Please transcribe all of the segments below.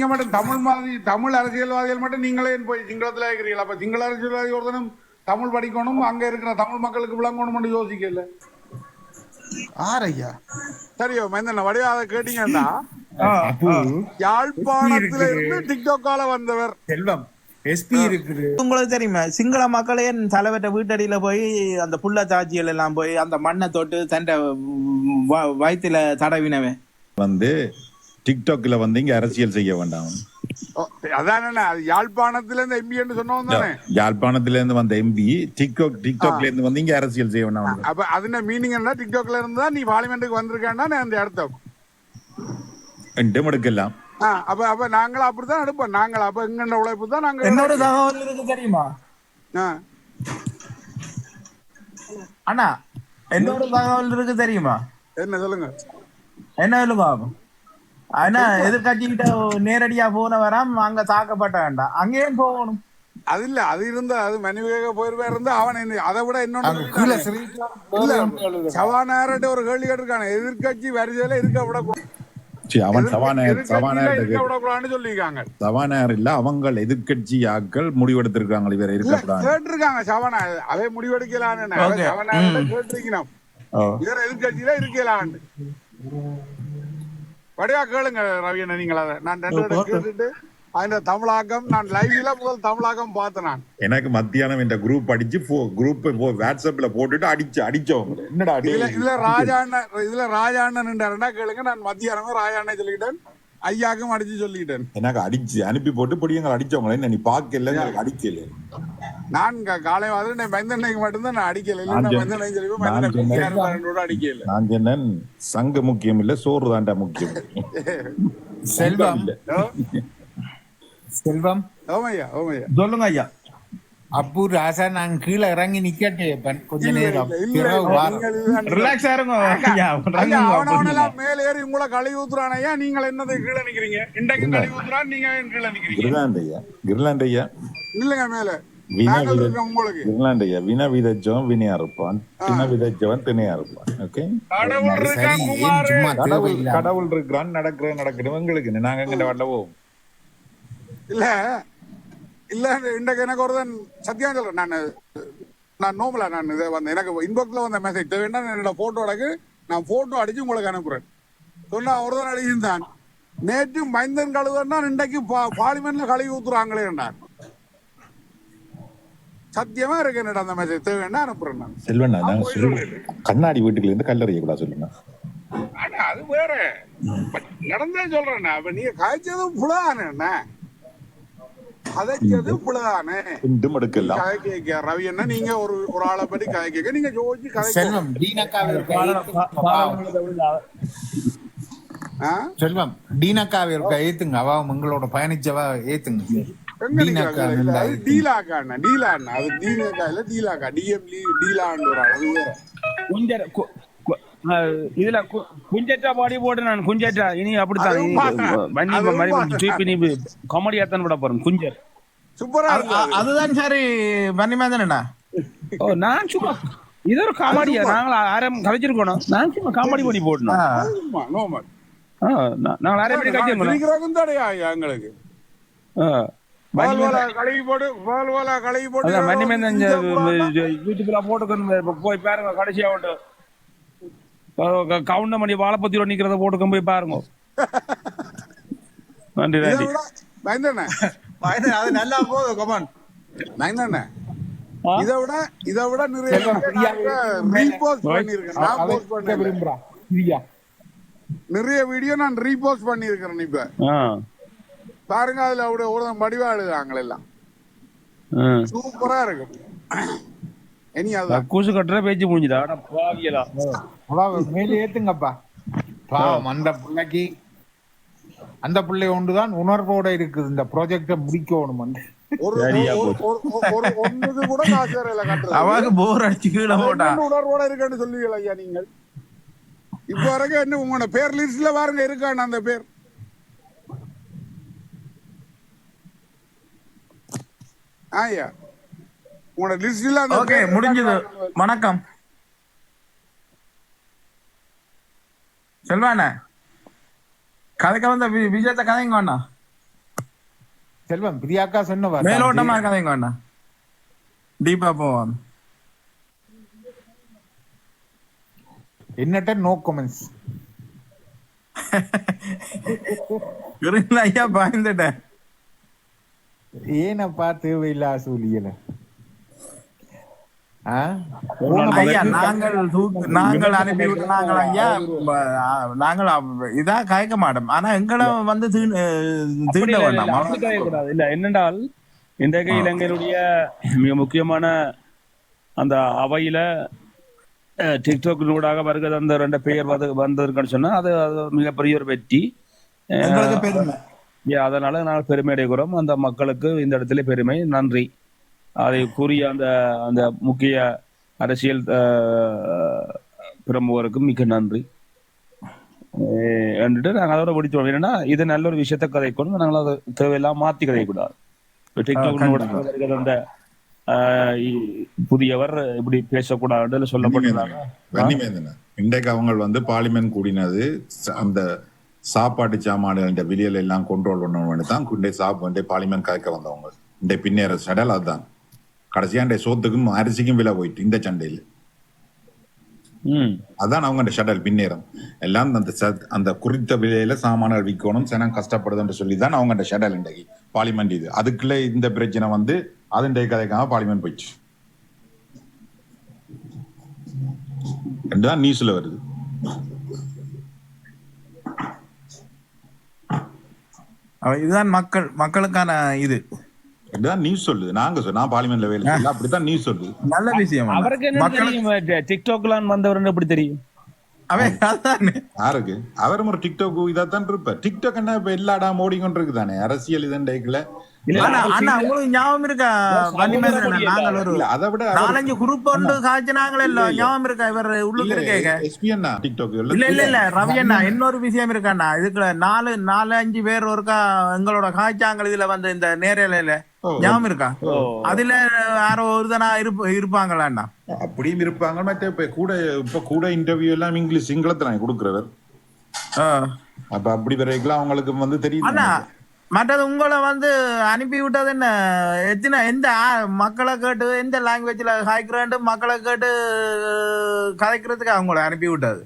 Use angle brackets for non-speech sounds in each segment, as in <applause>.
நீங்க மட்டும் தமிழ் மாதிரி தமிழ் அரசியல்வாதிகள் மட்டும் நீங்களே போய் சிங்களத்துல இருக்கிறீங்களா? அப்ப சிங்கள அரசியல்வாதி ஒருத்தனும் தமிழ் படிக்கணும் அங்க இருக்கிற தமிழ் மக்களுக்கு விளங்கணும் யோசிக்கல. ஆரையா? சரியோ மைந்தன வடிவா அதை கேட்டீங்கன்னா அப்பு யாழ்ப்பாணத்துல இருந்து டிக்டாக்கால வந்தவர். செல்வம் உங்களுக்கு தெரியுமா? சிங்கள மக்களே தலைவர்கிட்ட வீட்டடியில போய் அந்த புள்ள தாச்சிகள் எல்லாம் போய் அந்த மண்ணை தொட்டு தண்ட வயிற்றுல தடவினவன். வந்து டிக்டாக்ல வந்து இங்க அரசியல் செய்ய வேண்டாம். அதானே அது யாழ்ப்பாணத்துல இருந்து எம்பின்னு சொன்னோம் தானே யாழ்ப்பாணத்துல இருந்து வந்த எம்பி டிக்டாக் டிக்டாக்ல இருந்து வந்து இங்க அரசியல் செய்ய வேண்டாம். அப்ப அதுன மீனிங் என்ன டிக்டாக்ல இருந்தா நீ பார்லிமெண்ட்டுக்கு வந்திருக்கேன்னா அந்த அர்த்தம்? ரெண்டும் எடுக்கலாம். ஆ, அப்ப அப்ப நாங்களும் அப்படித்தான் எடுப்போம். நாங்கள் அப்ப எங்கண்ட உழைப்பு தான் நாங்க என்னோட தகவல் இருக்கு தெரியுமா. அண்ணா என்னோட தகவல் இருக்கு தெரியுமா? என்ன சொல்லுங்க? என்ன சொல்லுங்க ஆனா எதிர்கட்சிகிட்ட நேரடியா போன வராம அங்க தாக்கப்பட்ட வேண்டாம் அங்கேயும் போகணும். அது இல்ல அது இருந்தா அது மணிவேக போயிருவா இருந்தா அவன் அதை விட இன்னொன்னு சவானார்ட்ட ஒரு கேள்வி கேட்டிருக்காங்க எதிர்கட்சி வரிசையில இருக்க விடக்கூடாது. அவன் இருக்க விடக்கூடாதுன்னு சொல்லியிருக்காங்க. சவானாயர் இல்ல அவங்க எதிர்கட்சி ஆட்கள் முடிவெடுத்திருக்காங்க இவர் இருக்கக்கூடாது. கேட்டிருக்காங்க சவானா அவை முடிவெடுக்கலான்னு. சவானார்ட்ட கேட்டிருக்கணும். இவர் எதிர்கட்சியில இருக்கலான்னு. வடிவா கேளுங்க ரவி அண்ணா நீங்கள்? அதை நான் ரெண்டு தடவை கேட்டுட்டு அந்த தமிழாக்கம் நான் லைவ்ல முதல் தமிழாக்கம் பார்த்தேன் நான். எனக்கு மத்தியானம் இந்த குரூப் அடிச்சு குரூப் வாட்ஸ்அப்ல போட்டுட்டு அடிச்சு அடிச்சவங்க. என்னடா அடி இதுல இதுல ராஜா அண்ணன் இதுல ராஜா அண்ணன் நின்றாருன்னா கேளுங்க நான் மத்தியானமே ராஜா அண்ணன் சொல்லிக்கிட்டேன் ஐயாக்கும் அடிச்சு சொல்லிக்கிட்டேன். எனக்கு அடிச்சு அனுப்பி போட்டு பொடியங்க அடிச்சவங்கள நீ பாக்கல எனக்கு அடிக்கல. நான் காலை மாதிரி நான் மைந்தண்ணைக்கு மட்டும்தான் நான் அடிக்கல. இல்ல அடிக்கல. நான் சொன்னேன் சங்க முக்கியம் இல்ல சோறு தாண்டா முக்கியம். செல்வம். ஓ, செல்வம். ஓமையா ஓமையா சொல்லுங்க ஐயா. அப்பு ராசா நான் கீழே இறங்கி நிக்கட்டே கொஞ்ச நேரம். ரிலாக்ஸா அவனவனெல்லாம் மேல ஏறி உங்களை கழுவி ஊத்துறான் ஐயா நீங்கள் என்னது கீழே நிக்கிறீங்க? இன்றைக்கு கழுவி ஊத்துறான் நீங்க கீழே நிக்கிறீங்க? கிர்லாண்ட் ஐயா கிர்லாண்ட் ஐயா. இல்லங்க மேல. வினா விதைச்சவன் வினையா இருப்பான் தின விதைச்சவன் திணையா இருப்பான் ஓகே கடவுள் சரி இருக்கா ஏன் குமாரு? சும்மா கடவுள் இருக்கிறான் நடக்கிற நடக்கணும் எங்களுக்கு? நாங்க எங்க இல்ல இல்ல இன்றைக்கு எனக்கு ஒருத்தன் சத்தியம் சொல்றேன். நான் நான் நோமலா நான் இதை வந்த எனக்கு இன்பாக்ஸ்ல வந்த மெசேஜ் வேண்டாம் என்னோட போட்டோடக்கு நான் போட்டோ அடிச்சு உங்களுக்கு அனுப்புறேன். சொன்னா ஒருத்தன் அடிச்சிருந்தான் நேற்று மைந்தன் கழுவுன்னா இன்றைக்கு பா- பார்லிமெண்ட்ல கழுவி ஊத்துறாங்களே என்றான் சத்தியமா இருக்கு என்னடா அந்த மெசேஜ் தேவைன்னா அனுப்புறேன் நான். செல்வன் நான் கண்ணாடி வீட்டுக்குள்ள இருந்து கல்லறைய கூட சொல்லுங்க ஆனா அது வேற. நடந்தே சொல்றேன் அப்ப நீங்க காய்ச்சதும் புலதானே என்ன? கதைச்சது புலதானே இன்றும் எடுக்கலாம். கதை கேட்க ரவி என்ன நீங்க ஒரு ஒரு ஆளை பத்தி கதை கேட்க நீங்க ஜோதிச்சு கதை செல்வம் டீனக்காவிற்கு செல்வம் டீனக்காவை இருக்க ஏத்துங்க அவ உங்களோட பயணிச்சவா ஏத்துங்க. இல்ல, நல்லா அது டீலாக்கா? இல்ல டீலாக்கா? டிஎம்லி டீலான்னு ஒரு ஆள். அது வேற. குஞ்சர இதுல கு- குஞ்சேற்றா பாடி போட்டு நான் குஞ்சேற்றா. இனி அப்படித்தான். வண்டி மாதிரி காமெடி விட போறேன். குஞ்சர். சூப்பரா அதுதான் சரி வன்னிமேந்தனா ஓ நான் சும்மா இது ஒரு காமெடியா நாங்கள் ஆரம் கதைச்சிருக்கணும் நான் சும்மா காமெடி பண்ணி போடணும். நாங்கள் ஆரம் பண்ணி ஐயா எங்களுக்கு? கழுவி போட்டு கழுவி போட்டு இந்த புறான்னா- யூடியூப்ல போட்டுக்கணும். போய் பாருங்க கடைசியா விட்டு கவுண்ட மணி நிக்கிறத போட்டுக்க போய் பாருங்க. நன்றி இதை நன்றி. விட பயந்தண்ணே. அது நல்லா போதும் கமான் பயந்தண்ணே? இதை விட இதை விட நிறைய ரீபோஸ்ட் பண்ணிருக்கேன் நான் போஸ்ட் பண்ணல விரும்புறான் பிரியா நிறைய வீடியோ நான் ரீபோஸ்ட் பண்ணிருக்கிறேன் இப்ப. ஆ. பாருங்க அதுல அவட ஒரு வடிவா எழுதுறாங்க எல்லாம் சூப்பரா இருக்கும் இனி அதான் கூசு கட்டுற பேச்சு முடிஞ்சுதா பாவியலா. மேலே ஏத்துங்கப்பா. பாவம் அந்த பிள்ளைக்கு அந்த பிள்ளை ஒன்றுதான் உணர்வோட இருக்குது. இந்த ப்ராஜெக்ட முடிக்கணும் உணர்வோட இருக்கேன்னு சொல்லுவீங்க ஐயா நீங்கள்? இப்ப வரைக்கும் என்ன உங்களோட பேர் லிஸ்ட்ல பாருங்க இருக்கான்னு அந்த பேர். ஆயா உங்களோட லிஸ்ட்ல ஓகே முடிஞ்சது. வணக்கம். செல்வாண்ணே. கதைக்க வந்த விஜயத்தை கதைங்க வேணா செல்வம் பிரியாக்கா சொன்ன மேலோட்டமா கதைங்க அண்ணா. டீப்பா போவான் என்னட்ட நோ கமெண்ட்ஸ் <laughs> ஐயா பயந்துட்டேன். ஏனப்பா தேவையில்லா சூழியல. நாங்கள் நாங்கள் அனுப்பி விட்டு நாங்கள் ஐயா நாங்கள் இதா கயக்க மாட்டோம். ஆனா எங்களை வந்து தீண்ட வேண்டாம். இல்ல என்னென்றால் இன்றைக்கு இலங்கையினுடைய மிக முக்கியமான அந்த அவையில அஹ், டிக்டாக்கினூடாக வருகிற அந்த ரெண்டு பெயர் வந்து வந்திருக்குன்னு சொன்னா அது அது மிகப்பெரிய ஒரு வெற்றி. அதனால நாங்கள் பெருமை அடைகிறோம். அந்த மக்களுக்கு இந்த இடத்துல பெருமை. நன்றி. அதை கூறிய அந்த அந்த முக்கிய அரசியல் அஹ், பிரமுகருக்கு மிக்க நன்றி. என்றுட்டு நாங்கள் அதோட முடிச்சோம் என்னன்னா இது நல்ல ஒரு விஷயத்த கதைக்கணும். நாங்கள் அதை தேவையெல்லாம் மாத்தி கதைக்கூடாது வருகிற அந்த புதியவர் இப்படி பேசக்கூடாதுன்னு வன்னிமேந்தன இன்றைக்கு அவங்க வந்து பார்லிமெண்ட் கூடினது அந்த சாப்பாட்டு சாமான்கள் விலையில எல்லாம் கண்ட்ரோல் பண்ணணும்னு தான் குண்டே சாப் வந்து பார்லிமெண்ட் கதைக்க வந்தவங்க. இந்த பின்னேற சடல் அதுதான். கடைசியா இந்த சோத்துக்கும் அரிசிக்கும் விலை போயிட்டு இந்த சண்டையில். அதான் அவங்க ஷடல் பின்னேறம் எல்லாம் அந்த அந்த குறித்த விலையில சாமான்கள் விற்கணும் சனம் கஷ்டப்படுதுன்னு சொல்லி தான் அவங்க ஷடல் இன்றைக்கு பார்லிமெண்ட் இது. அதுக்குள்ள இந்த பிரச்சனை வந்து அதன் கதைக்காம பார்லிமெண்ட் போயிடுச்சு. ரெண்டுதான் நியூஸ்ல வருது. இதுதான் மக்கள் மக்களுக்கான இது. ரெண்டுதான் நியூஸ் சொல்லுது. நாங்க சொல்ல நான் பார்லிமெண்ட்ல வேலை செய்யல. அப்படித்தான் நியூஸ் சொல்லுது. நல்ல விஷயம். அவருக்கு என்ன தெரியும்? டிக்டாக்லாம் வந்தவர் எப்படி தெரியும்? அவன். யாருக்கு? அவரும் ஒரு டிக்டாக் இதாத்தான் இருப்பார். டிக்டாக் என்ன இப்ப எல்லா இடம் ஓடிக்கொண்டு இருக்குதானே அரசியல் சிங்கள- உங்களுக்கு ஞாபகம் இருக்கா? அதை விட நாலஞ்சு குரூப் ஒன்று காய்ச்சினாங்களே இல்ல ஞாபகம் இருக்கா இவர் உள்ளுக்கு இருக்கேங்க எஸ்பி அண்ணா டிக்டாக் இல்ல இல்ல இல்ல. ரவி அண்ணா இன்னொரு விஷயம் இருக்காண்ணா. இதுக்குள்ள நாலு நாலு அஞ்சு பேர் ஒருக்கா எங்களோட காய்ச்சாங்கள் இதுல வந்து இந்த நேரலையில. ஞாபகம் இருக்கா. அதுல யாரோ ஒருதனா இருப்ப இருப்பாங்களாண்ணா அப்படியும் இருப்பாங்க. மற்ற இப்ப கூட இப்ப கூட இன்டர்வியூ எல்லாம் இங்கிலீஷ் சிங்களத்துல கொடுக்குறவர். அப்ப அப்படி வரைக்கும் அவங்களுக்கு வந்து தெரியும் அண்ணா மற்றது உங்களை வந்து அனுப்பி விட்டது என்ன? எத்தனை எந்த மக்களை கேட்டு எந்த லாங்குவேஜ்ல காய்க்கிறேன் மக்களை கேட்டு கதைக்கிறதுக்கு அவங்கள அனுப்பி விட்டது?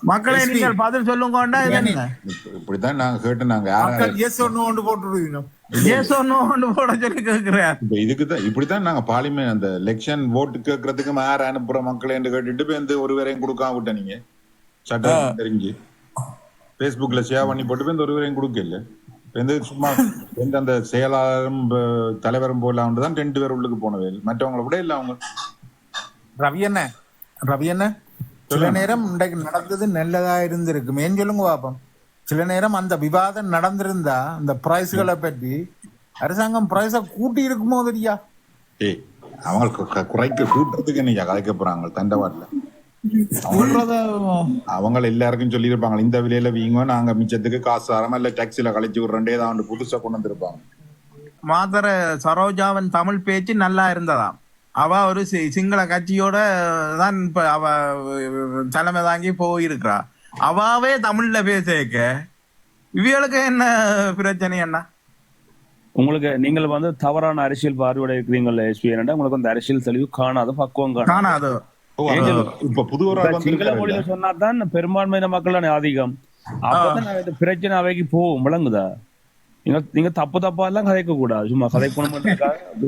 மக்களை நீங்கள் பதில் சொல்லுங்கண்டா இது என்ன? இப்ப- இப்படித்தான் நாங்க கேட்டு நாங்க யார எஸ் ஒன்னு கொண்டு போட்டுருவீங்க. இதுக்குதான் இப்படித்தான் நாங்க பார்லிமெண்ட் அந்த எலெக்ஷன் ஓட்டு கேட்கறதுக்கு யார அனுப்புற மக்களை என்று கேட்டுட்டு இப்ப எந்த ஒருவரையும் கொடுக்காம விட்ட நீங்க. சட்டம் தெரிஞ்சு. Facebookல ஷேர் பண்ணி போட்டு இப்ப எந்த ஒருவரையும் கொடுக்கல. எந்த சும்மா எந்த அந்த செயலாளரும் தலைவரும் போலாம் தான் ரெண்டு பேர் உள்ளுக்கு போனவே மற்றவங்களை விட இல்ல அவங்க. ரவி அண்ணா ரவி அண்ணா சில நேரம் இன்றைக்கு நடந்தது நல்லதா இருந்திருக்கு ஏன் சொல்லுங்க பாப்போம். சில நேரம் அந்த விவாதம் நடந்திருந்தா அந்த பிரைஸ்களை பற்றி அரசாங்கம் பிரைஸ கூட்டி இருக்குமோ தெரியா அவங்களுக்கு குறைக்க கூட்டுறதுக்கு நீங்க கதைக்க போறாங்க தண்டவாட்ல? சொல்றத அவங்க எல்லாருக்கும் சொல்லியிருப்பாங்க இந்த விலையில வீங்க நாங்க மிச்சத்துக்கு காசு தராம இல்ல டாக்ஸில கழிச்சு விடுறேன் ஏதாவது புதுசா கொண்டு வந்திருப்பாங்க. மாதர சரோஜாவின் தமிழ் பேச்சு நல்லா இருந்ததாம் அவ ஒரு சிங்கள கட்சியோட தான் இப்ப அவ தலைமை தாங்கி போயிருக்கிறா. அவாவே தமிழ்ல பேசக்க. இவளுக்கு என்ன பிரச்சனை என்ன உங்களுக்கு நீங்கள் வந்து தவறான அரசியல் பார்வையோட இருக்கிறீங்கல்ல எஸ்பி உங்களுக்கு அந்த அரசியல் தெளிவு காணாது பக்குவம் காணாது. இப்ப புது சிங்கள மொழியில சொன்னாதான் பெரும்பான்மையின மக்கள் தானே அதிகம் அப்பதான் பிரச்சனை அவைக்கு போகும். விளங்குதா? நீங்க நீங்க தப்பு தப்பா எல்லாம் கதைக்க கூடாது சும்மா கதைக்கணும்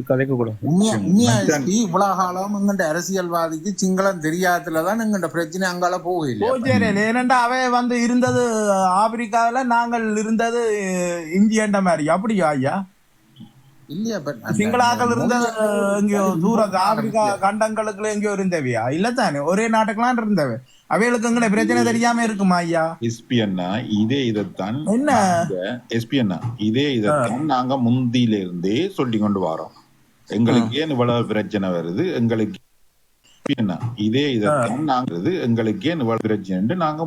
கதைக்க கூடாது உண்மையா உண்மையா எஸ்பி இவ்வளவு காலம் எங்கண்ட அரசியல்வாதிக்கு சிங்களம் தெரியாததுலதான் எங்கண்ட பிரச்சனை அங்கால போகல ஏனண்டா அவ வந்து இருந்தது ஆப்பிரிக்காவில நாங்கள் இருந்தது இந்தியன்ற மாதிரி. அப்படியா ஐயா? இல்லையா சிங்களாக்கள் இருந்த எங்கேயோ தூரத்து ஆப்பிரிக்கா கண்டங்களுக்குள்ள எங்கேயோ இருந்தவையா? இல்ல தானே ஒரே நாட்டுக்கெல்லாம் இருந்தவ அவைகளுக்கு எங்கட பிரச்சனை தெரியாம இருக்குமா ஐயா? எஸ்பி அண்ணா இதே இதைத்தான் என்ன? எஸ்பி அண்ணா இதே இதைத்தான் நாங்க முந்தியில இருந்தே சொல்லி கொண்டு வரோம். எங்களுக்கு ஏன் இவ்வளவு பிரச்சனை வருது? எங்களுக்கு இதே இதைத்தான் நாங்க எங்களுக்கு ஏன் இவ்வளவு பிரச்சனை நாங்க.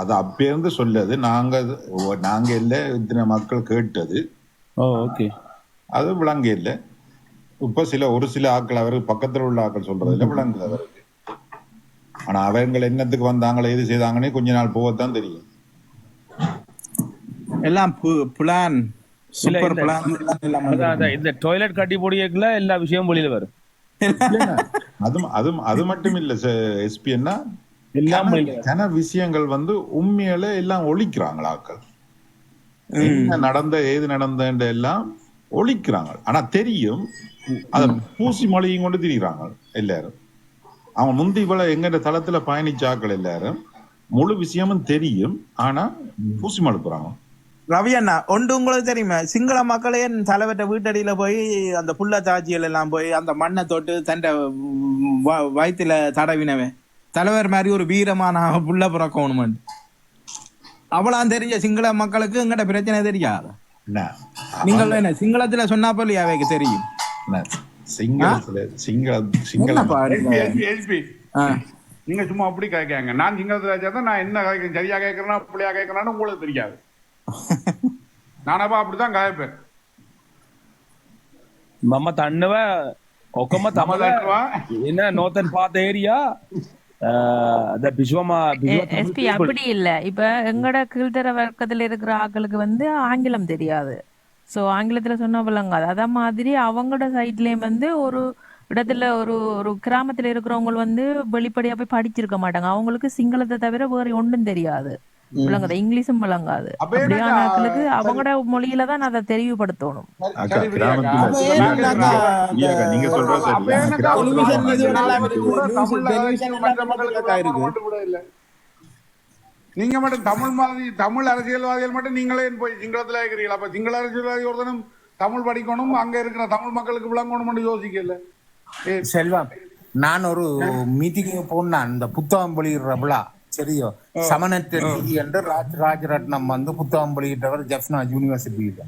அது அப்ப இருந்து சொல்லது. நாங்க நாங்க இல்ல இத்தனை மக்கள் கேட்டது. அது விளங்க இல்ல. இப்ப சில ஒரு சில ஆட்கள் அவருக்கு பக்கத்துல உள்ள ஆட்கள் சொல்றது இல்ல விளங்குது அவருக்கு. ஆனா அவங்க என்னத்துக்கு வந்தாங்களே எது செய்தாங்கன்னே கொஞ்ச நாள் போகத்தான் தெரியும். எல்லாம் பிளான் சூப்பர் பிளான் இந்த டாய்லெட் கட்டி போடியக்குள்ள எல்லா விஷயமும் வெளியில வரும். இல்லைண்ணா, அது அது அது மட்டும் இல்ல எஸ்பி என்ன? எல்லாம் வெளியில வரும். கன விஷயங்கள் வந்து உண்மையில எல்லாம் ஒழிக்கிறாங்களா ஆக்கள் என்ன நடந்த ஏது நடந்த எல்லாம் ஒழிக்கிறாங்க. ஆனா தெரியும். அத பூசி மொழியும் கொண்டு திரிகிறாங்க எல்லாரும். அவன் முந்தி இவ்வள எங்க தளத்துல பயணிச்ச ஆக்கள் எல்லாரும். முழு விஷயமும் தெரியும். ஆனா பூசி மழுப்புறாங்க. ரவி அண்ணா ஒன்று உங்களுக்கு தெரியுமா? சிங்கள மக்களே தலைவர்கிட்ட வீட்டடியில போய் அந்த புள்ள தாச்சிகள் எல்லாம் போய் அந்த மண்ணை தொட்டு தண்ட வ- வயித்துல தடவினவன். தலைவர் மாதிரி ஒரு வீரமான புள்ள பிறக்கணும் அவளாம் தெரிஞ்ச சிங்கள மக்களுக்கு எங்கட பிரச்சனை தெரியாது. என்ன? நீங்கள் என்ன சிங்களத்துல சொன்னா போல அவைக்கு தெரியும்? சிங்களத்துல சிங்கள சிங்கள என்னப்பா எஸ்பி எஸ்பி எஸ்பி ஆ. நீங்க சும்மா அப்படி கேட்காங்க நான் சிங்களத்துல வச்சா நான் என்ன கேட்கிறேன் சரியா கேட்கறேன்னா அப்படியா கேட்கறான்னு உங்களுக்கு தெரியாது நானப்பா அப்படிதான் காய்ப்பேன் මම තන්නව ඔක්කොම තමල தமிழ்வா என்ன நோத்தன் பார்த்த ஏரியா அத பிஸ்வமா எஸ்பி அப்படி இல்ல இப்ப எங்கட கீழ்த்தர வர்க்கத்துல இருக்கிற ஆட்களுக்கு வந்து ஆங்கிலம் தெரியாது சோ ஆங்கிலத்துல சொன்னா விளங்காது. அத மாதிரி அவங்களோட சைட்லயும் வந்து ஒரு இடத்துல ஒரு ஒரு கிராமத்துல இருக்கிறவங்க வந்து வெளிப்படையா போய் படிச்சிருக்க மாட்டாங்க. அவங்களுக்கு சிங்களத்தை தவிர வேற ஒண்ணும் தெரியாது. விளங்காது. இங்கிலீஷும் விளங்காது. அப்படியான ஆட்களுக்கு அவங்களோட மொழியில தான் அதை தெரிவுபடுத்தணும் நீங்க நீங்க மட்டும் தமிழ் மாதிரி தமிழ் அரசியல்வாதிகள் மட்டும் நீங்களே போய் சிங்களத்துல இருக்கிறீங்களா? அப்ப சிங்கள அரசியல்வாதி ஒருத்தனும் தமிழ் படிக்கணும் அங்க இருக்கிற தமிழ் மக்களுக்கு விளங்கணும் யோசிக்கல. செல்வம் நான் ஒரு மீட்டிங்கு போனான் இந்த புத்தகம் வெளியிடுற விழா சரியோ சமனற்ற நீதி என்று ராஜ் ராஜரட்னம் வந்து புத்தகம் வெளியிட்டவர் ஜெஃப்னா யூனிவர்சிட்டியில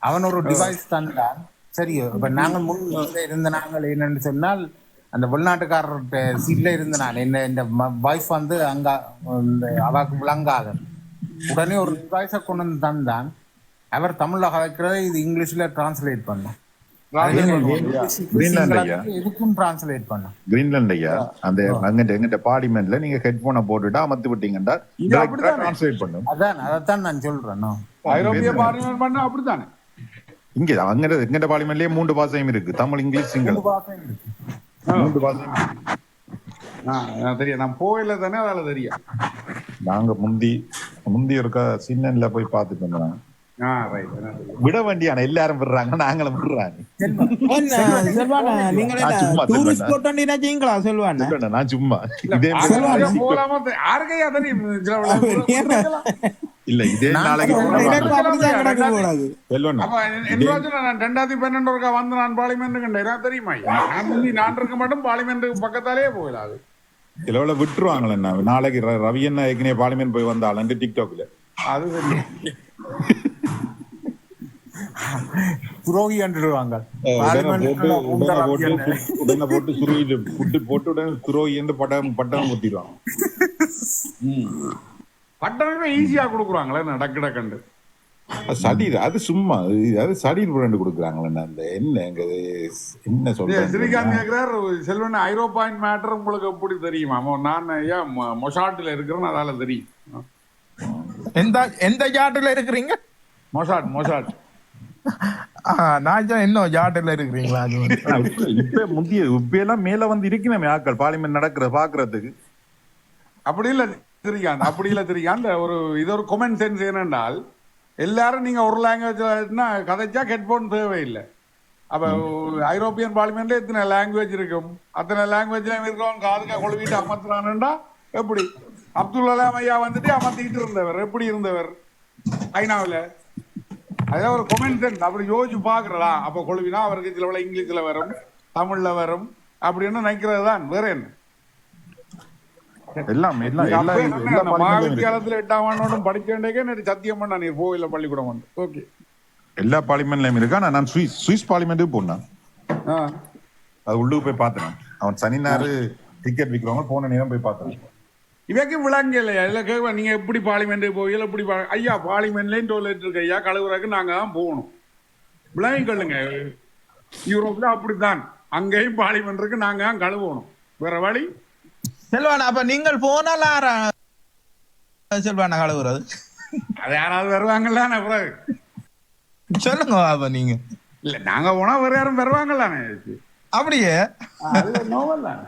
அவன் ஒரு டிவைஸ் தந்தான். சரியோ? இப்ப நாங்கள் முன் இருந்த நாங்கள் என்னன்னு சொன்னால் அந்த வெளிநாட்டுக்காரர்கிட்ட சீட்ல இருந்த நான் என்ன இந்த வைஃப் வந்து அங்க இந்த அவாக்கு விளங்காத உடனே ஒரு டிவைஸை கொண்டு வந்து தந்தான். அவர் தமிழ்ல கலைக்கிறதை இது இங்கிலீஷ்ல டிரான்ஸ்லேட் பண்ணோம். பார்லிமெண்ட்ல நீங்க ஹெட்போனை போட்டுட்டு அமர்த்தி விட்டீங்கன்னா? டிரான்ஸ்லேட் பண்ணும். அதான் அதைத்தான் நான் சொல்றேன். நான். ஐரோப்பிய பார்லிமெண்ட் பண்ண அப்படித்தானே? இங்க அங்க பார்லிமெண்ட்லயே மூன்று பாஷையும் இருக்கு. தமிழ் இங்கிலீஷ் சிங்களம். மூன்று தெரியும். நான் போயில தானே அதால தெரியும். நாங்க முந்தி முந்தி இருக்க சின்னன்ல போய் பார்த்துட்டு வந்தோம். விட வேண்டியான எல்லாரும் விடுறாங்க நாங்களும் விடுறாங்க நான் சும்மா இதே போலாமா யாருக்கையா தெரியும் இல்ல இதே என்ன ரெண்டாயிரத்தி பன்னெண்டு ஒருக்கா வந்து நான் பார்லிமெண்ட் கண்டேன். தெரியுமா? நான் இருக்க மட்டும் பார்லிமெண்ட் பக்கத்தாலே போயிடாது இலவல விட்டுருவாங்களே நாளைக்கு ரவி என்ன ஏற்கனவே பார்லிமெண்ட் போய் வந்தாலும் டிக்டாக்ல அது துரோகி என்றுடுவாங்க உடனே போட்டு என்ன? சுருகிட்டு புட்டு போட்டு உடனே துரோகி என்று பட்டம் பட்டம் குத்திடுவாங்க <laughs> பட்டமே ஈஸியா கொடுக்குறாங்களே டக்கு டக்குண்டு அது சடீர் அது சும்மா அது- சடீர் பிராண்டு கொடுக்குறாங்களே அந்த என்ன எங்க என்ன ஸ்ரீகாந்த் சொல்றாங்க கேக்குறார் செல்வன் ஐரோப்பாயின் மேட்டர் உங்களுக்கு எப்படி தெரியுமா? நான் ஏன் மொஷாட்டில் இருக்கிறேன்னு அதால தெரியும். எந்த எந்த ஜாட்டுல இருக்கிறீங்க? மொஷாட் மொஷாட் ஆ, நான் சொன்னேன், இன்னும் ஜாட்டுல இருக்கிறீங்களா. இப்ப- முந்திய இப்ப எல்லாம் மேல வந்து இருக்கணுமே ஆக்கள் பார்லிமெண்ட் நடக்கிற பாக்குறதுக்கு. அப்படி இல்ல தெரியாந்து அப்படி இல்ல தெரியாந்து ஒரு இது ஒரு கொமெண்ட் சென்ஸ் என்னென்றால் எல்லாரும் நீங்க ஒரு லாங்குவேஜ்னா கதைச்சா ஹெட்போன் தேவையில்லை. அப்ப ஐரோப்பியன் பார்லிமெண்ட்ல எத்தனை லாங்குவேஜ் இருக்கும். அத்தனை லாங்குவேஜ்ல இருக்கவன் காதுக்க கொழுவிட்டு அமர்த்துறானுண்டா எப்படி? அப்துல் கலாம் ஐயா வந்துட்டு அமர்த்திக்கிட்டு இருந்தவர். எப்படி இருந்தவர்? ஐநாவில். அதான் ஒரு கொமெண்ட் சென்ஸ் அப்படி யோசிச்சு பாக்குறதா அப்ப கொழுவினா அவருக்கு சில இங்கிலீஷ்ல வரும் தமிழ்ல வரும் அப்படின்னு நினைக்கிறது தான் வேற என்ன? எல்லாம் எல்லாம் எல்லா அப்பவே எல்லா சொன்னேன், அந்த பார்லிமெண்ட்லயும் இருக்கு. மகாவித்தியாலயத்துல எட்டாம் ஆண்டோடும் படிச்சேன்டே எனக்கு சத்தியம் பண்ண நீ போயில பள்ளிக்கூடம் வந்து. ஓகே. எல்லா பார்லிமெண்ட்லயும் இருக்கு? நான் சுவிஸ் சுவிஸ் பார்லிமெண்ட்டுக்கு போனேன். அது உள்ளுக்கு போய் பார்த்தேன். அவன் சனி ஞாயிறு டிக்கெட் விற்கிறவங்க போன நேரம் போய் பார்த்தேன். இவைக்கு விளங்க இல்லையா? இல்ல கேட்க நீங்க எப்படி பார்லிமெண்ட் போவீங்க? எப்படி பா- ஐயா பார்லிமெண்ட்லயும் டோய்லெட் இருக்கு. ஐயா கழுவுறதுக்கு நாங்க தான் போகணும். விளங்கி கொள்ளுங்க யூரோப்ல அப்படித்தான். அங்கேயும் பார்லிமெண்ட் இருக்கு நாங்க தான் கழுவணும். வேற வழி? செல்வானா அப்ப நீங்கள் போனால் ஆறா செல்வானா கழுவுறது அது யாராவது வருவாங்கல்லானே பிறகு. சொல்லுங்க பாப்பா நீங்க. இல்ல நாங்க போனா வேற யாரும் வருவாங்கல்லானே அப்படியே. நோவல் தானே.